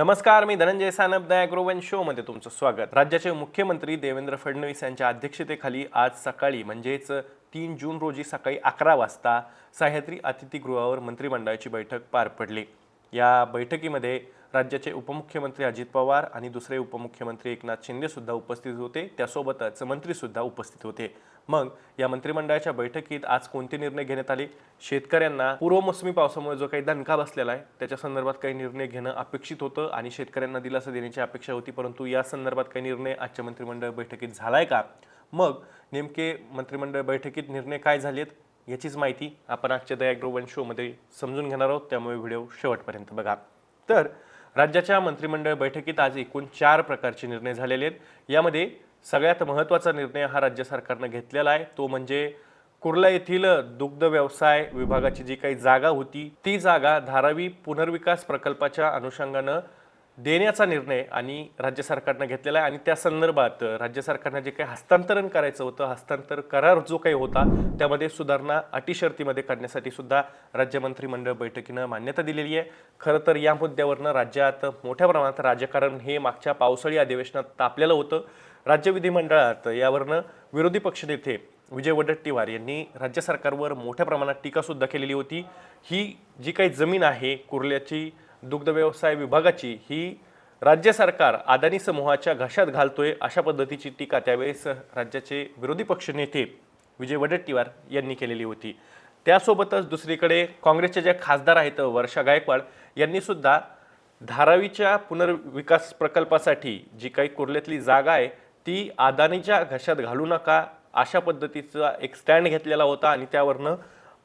नमस्कार मी धनंजय सानप द ॲग्रोवन शोमध्ये तुमचं स्वागत. राज्याचे मुख्यमंत्री देवेंद्र फडणवीस यांच्या अध्यक्षतेखाली आज सकाळी म्हणजेच तीन जून रोजी सकाळी अकरा वाजता सह्याद्री अतिथीगृहावर मंत्रिमंडळाची बैठक पार पडली. या बैठकीमध्ये राज्याचे उपमुख्यमंत्री अजित पवार आणि दुसरे उपमुख्यमंत्री एकनाथ शिंदेसुद्धा उपस्थित होते. त्यासोबतच मंत्रीसुद्धा उपस्थित होते. मग या मंत्रिमंडळाच्या बैठकीत आज कोणते निर्णय घेण्यात आले? शेतकऱ्यांना पूर्वमोसमी पावसामुळे जो काही दणका बसलेला आहे त्याच्या संदर्भात काही निर्णय घेणं अपेक्षित होतं आणि शेतकऱ्यांना दिलासा देण्याची अपेक्षा होती परंतु या संदर्भात काही निर्णय आजच्या मंत्रिमंडळ बैठकीत झालाय का? मग नेमके मंत्रिमंडळ बैठकीत निर्णय काय झालेत याचीच माहिती आपण आजच्या द ॲग्रो वन शोमध्ये समजून घेणार आहोत. त्यामुळे व्हिडिओ शेवटपर्यंत बघा. तर राज्याच्या मंत्रिमंडळ बैठकीत आज एकूण चार प्रकारचे निर्णय झालेले आहेत. यामध्ये सगळ्यात महत्त्वाचा निर्णय हा राज्य सरकारनं घेतलेला आहे. तो म्हणजे कुर्ला येथील दुग्ध व्यवसाय विभागाची जी काही जागा होती ती जागा धारावी पुनर्विकास प्रकल्पाच्या अनुषंगानं देण्याचा निर्णय आणि राज्य सरकारनं घेतलेला आहे. आणि त्या संदर्भात राज्य सरकारनं जे काही हस्तांतरण करायचं होतं हस्तांतर करार जो काही होता त्यामध्ये सुधारणा अटी शर्तीमध्ये करण्यासाठी सुद्धा राज्य मंत्रिमंडळ बैठकीनं मान्यता दिलेली आहे. खरं तर या मुद्द्यावरनं राज्यात मोठ्या प्रमाणात राजकारण हे मागच्या पावसाळी अधिवेशनात तापलेलं होतं. राज्य विधिमंडळात यावरनं विरोधी पक्षनेते विजय वडट्टीवार यांनी राज्य सरकारवर मोठ्या प्रमाणात टीकासुद्धा केलेली होती. ही जी काही जमीन आहे कुर्ल्याची दुग्ध व्यवसाय विभागाची ही राज्य सरकार अदानी समूहाच्या घशात घालतोय अशा पद्धतीची टीका त्यावेळेस राज्याचे विरोधी पक्षनेते विजय वडट्टीवार यांनी केलेली होती. त्यासोबतच दुसरीकडे काँग्रेसच्या ज्या खासदार आहेत वर्षा गायकवाड यांनीसुद्धा धारावीच्या पुनर्विकास प्रकल्पासाठी जी काही कुर्ल्यातली जागा आहे ती अदानीच्या घशात घालू नका अशा पद्धतीचा एक स्टँड घेतलेला होता आणि त्यावरनं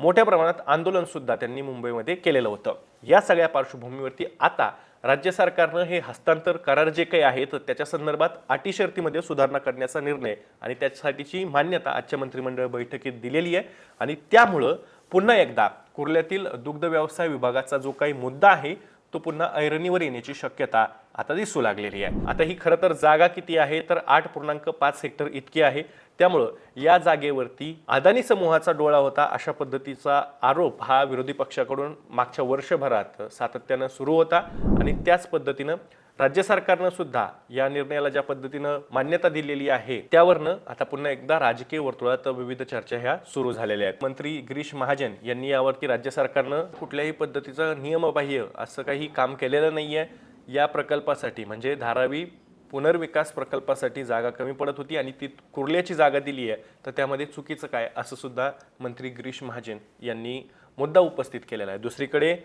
मोठ्या प्रमाणात आंदोलनसुद्धा त्यांनी मुंबईमध्ये केलेलं होतं. या सगळ्या पार्श्वभूमीवरती आता राज्य सरकारनं हे हस्तांतर करार जे काही आहेत त्याच्या संदर्भात अटी शर्तीमध्ये सुधारणा करण्याचा निर्णय आणि त्यासाठीची मान्यता आजच्या मंत्रिमंडळ बैठकीत दिलेली आहे. आणि त्यामुळं पुन्हा एकदा कुर्ल्यातील दुग्ध व्यवसाय विभागाचा जो काही मुद्दा आहे तो पुन्हा ऐरणीवर येण्याची शक्यता आता दिसू लागलेली आहे. आता ही खरं तर जागा किती आहे? तर आठ पूर्णांक पाच हेक्टर इतकी आहे. त्यामुळं या जागेवरती अदानी समूहाचा डोळा होता अशा पद्धतीचा आरोप हा विरोधी पक्षाकडून मागच्या वर्षभरात सातत्यानं सुरू होता आणि त्याच पद्धतीनं राज्य सरकारनं सुद्धा या निर्णयाला ज्या पद्धतीनं मान्यता दिलेली आहे त्यावरनं आता पुन्हा एकदा राजकीय वर्तुळात विविध चर्चा ह्या सुरू झालेल्या आहेत. मंत्री गिरीश महाजन यांनी यावरती राज्य सरकारनं कुठल्याही पद्धतीचं नियमबाह्य असं काही काम केलेलं नाही आहे या प्रकल्पासाठी म्हणजे धारावी पुनर्विकास प्रकल्पासाठी जागा कमी पडत होती आणि ती कुर्ल्याची जागा दिली आहे तर त्यामध्ये चुकीचं काय असं सुद्धा मंत्री गिरीश महाजन यांनी मुद्दा उपस्थित केलेला आहे. दुसरीकडे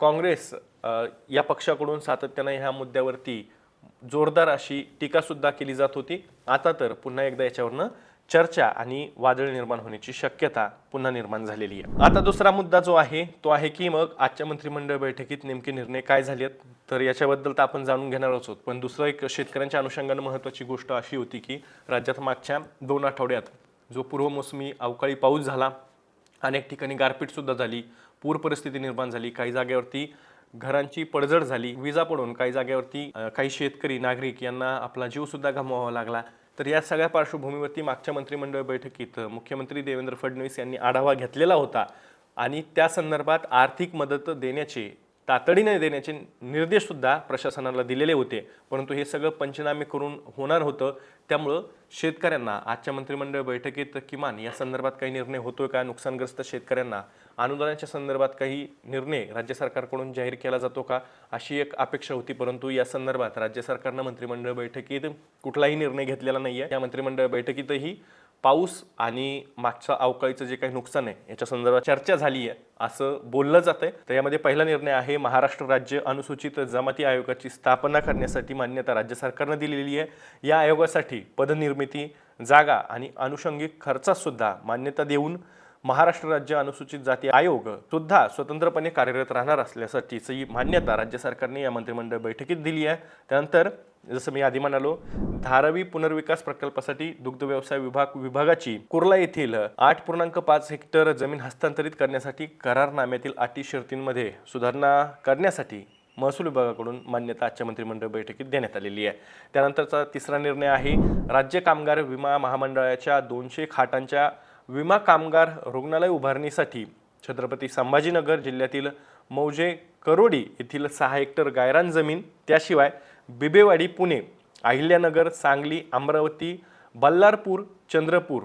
काँग्रेस या पक्षाकडून सातत्यानं ह्या मुद्द्यावरती जोरदार अशी टीकासुद्धा केली जात होती. आता तर पुन्हा एकदा याच्यावरनं चर्चा आणि वादळ निर्माण होण्याची शक्यता पुन्हा निर्माण झालेली आहे. आता दुसरा मुद्दा जो आहे तो आहे की मग आजच्या मंत्रिमंडळ बैठकीत नेमके निर्णय काय झालेत? तर याच्याबद्दल तर आपण जाणून घेणार आहोत. पण दुसरं एक शेतकऱ्यांच्या अनुषंगानं महत्त्वाची गोष्ट अशी होती की राज्यात मागच्या दोन आठवड्यात जो पूर्वमोसमी अवकाळी पाऊस झाला अनेक ठिकाणी गारपीटसुद्धा झाली. पूर परिस्थिती निर्माण झाली. काही जागेवरती घरांची पडझड झाली. विजा पडून काही जागेवरती काही शेतकरी नागरिक यांना आपला जीवसुद्धा गमवावा लागला. तर या सगळ्या पार्श्वभूमीवरती मागच्या मंत्रिमंडळ बैठकीत मुख्यमंत्री देवेंद्र फडणवीस यांनी आढावा घेतलेला होता आणि त्या संदर्भात आर्थिक मदत देण्याचे तातडीने देण्याचे निर्देशसुद्धा प्रशासनाला दिलेले होते. परंतु हे सगळं पंचनामे करून होणार होतं. त्यामुळं शेतकऱ्यांना आजच्या मंत्रिमंडळ बैठकीत किमान या संदर्भात काही निर्णय होतोय का? नुकसानग्रस्त शेतकऱ्यांना अनुदानाच्या संदर्भात काही निर्णय राज्य सरकारकडून जाहीर केला जातो का? अशी एक अपेक्षा होती परंतु या संदर्भात राज्य सरकारनं मंत्रिमंडळ बैठकीत कुठलाही निर्णय घेतलेला नाही आहे या मंत्रिमंडळ बैठकीतही पाऊस आणि मागच्या अवकाळीचं जे काही नुकसान आहे याच्या संदर्भात चर्चा झाली आहे असं बोललं जात आहे. तर यामध्ये पहिला निर्णय आहे महाराष्ट्र राज्य अनुसूचित जमाती आयोगाची स्थापना करण्यासाठी मान्यता राज्य सरकारनं दिलेली आहे. या आयोगासाठी पदनिर्मिती जागा आणि अनुषंगिक खर्चासुद्धा मान्यता देऊन महाराष्ट्र राज्य अनुसूचित जाती आयोग सुद्धा स्वतंत्रपणे कार्यरत राहणार असल्यासाठीची मान्यता राज्य सरकारने या मंत्रिमंडळ बैठकीत दिली आहे. त्यानंतर जसं मी आधी म्हणालो धारावी पुनर्विकास प्रकल्पासाठी दुग्ध व्यवसाय विभाग विभागाची कुर्ला येथील आठ पूर्णांक पाच हेक्टर जमीन हस्तांतरित करण्यासाठी करारनाम्यातील अटी शर्तींमध्ये सुधारणा करण्यासाठी महसूल विभागाकडून मान्यता आजच्या मंत्रिमंडळ बैठकीत देण्यात आलेली आहे. त्यानंतरचा तिसरा निर्णय आहे राज्य कामगार विमा महामंडळाच्या दोनशे खाटांच्या विमा कामगार रुग्णालय उभारणीसाठी छत्रपती संभाजीनगर जिल्ह्यातील मौजे करोडी येथील सहा हेक्टर गायरान जमीन त्याशिवाय बिबेवाडी पुणे अहिल्यानगर सांगली अमरावती बल्लारपूर चंद्रपूर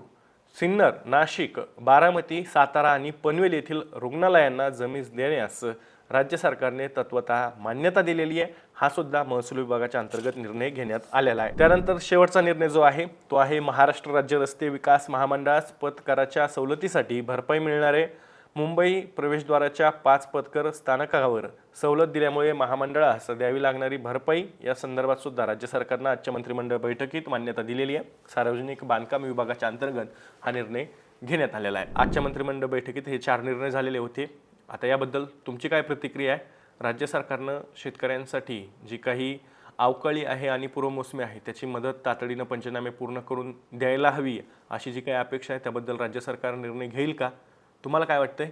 सिन्नर नाशिक बारामती सातारा आणि पनवेल येथील रुग्णालयांना जमीन देण्यास राज्य सरकारने तत्वतः मान्यता दिलेली आहे. हा सुद्धा महसूल विभागाच्या अंतर्गत निर्णय घेण्यात आलेला आहे. त्यानंतर शेवटचा निर्णय जो आहे तो आहे महाराष्ट्र राज्य रस्ते विकास महामंडळास पथकराच्या सवलतीसाठी भरपाई मिळणारे मुंबई प्रवेशद्वाराच्या पाच पथकर स्थानकावर सवलत दिल्यामुळे महामंडळास द्यावी लागणारी भरपाई या संदर्भात सुद्धा राज्य सरकारनं आजच्या मंत्रिमंडळ बैठकीत मान्यता दिलेली आहे. सार्वजनिक बांधकाम विभागाच्या अंतर्गत हा निर्णय घेण्यात आलेला आहे. आजच्या मंत्रिमंडळ बैठकीत हे चार निर्णय झालेले होते. आता याबद्दल तुमची काय प्रतिक्रिया आहे? राज्य सरकारनं शेतकऱ्यांसाठी जी काही अवकाळी आहे आणि पूर्वमोसमी आहे त्याची मदत तातडीनं पंचनामे पूर्ण करून द्यायला हवी अशी जी काही अपेक्षा आहे त्याबद्दल राज्य सरकार निर्णय घेईल का? तुम्हाला काय वाटतंय?